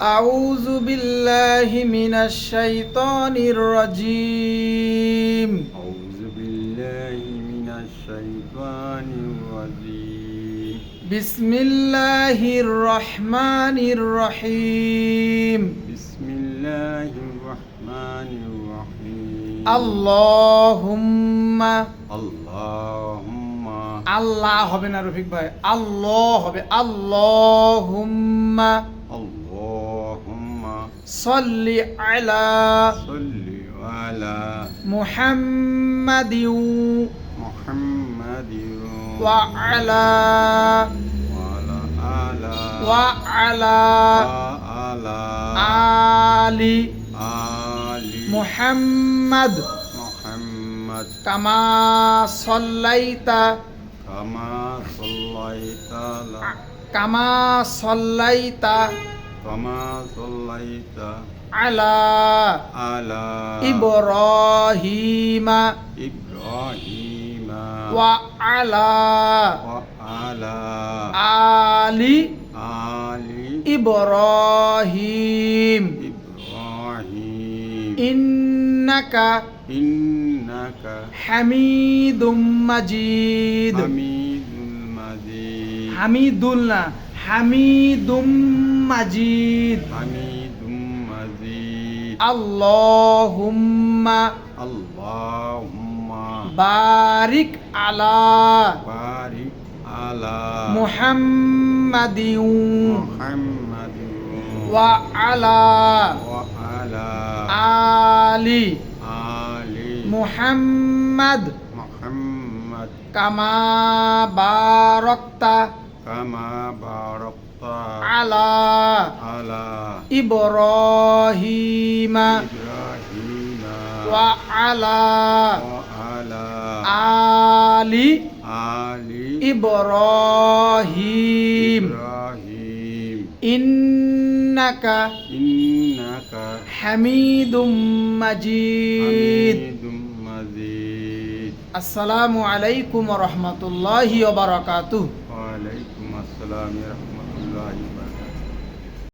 أعوذ بالله من الشيطان الرجيم أعوذ بالله من الشيطان الرجيم بسم الله الرحمن الرحيم بسم الله الرحمن الرحيم اللهم اللهم আল্লাহ হবে না রফিক ভাই আল্লাহ হবে আল্লাহুম্মা اللهم صل على صل على محمد محمد وعلى وعلى آل وعلى وعلى آل آل محمد. محمد. كما صليت كما صليت على كما صليت كما صليت على على إبراهيم إبراهيم وعلى وعلى آل آل إبراهيم إبراهيم إنك إنك حميد مجيد حميد مجيد হামিদুল্লাহ হামিদুম মাজিদ। হামিদুম মাজিদ। আল্লাহুম্মা। আল্লাহুম্মা। বারিক আলা। বারিক আলা। মুহাম্মাদিউ। মুহাম্মাদিউ। ওয়া আলা। ওয়া আলা। আলি। আলি। মুহাম্মাদ। মুহাম্মাদ। কামা বারাকতা। كما باركت على على إبراهيم إبراهيم وعلى وعلى آل آل إبراهيم إبراهيم إنك إنك حميد مجيد حميد مجيد السلام عليكم ورحمة الله وبركاته وعليكم السلام ورحمة الله وبركاته.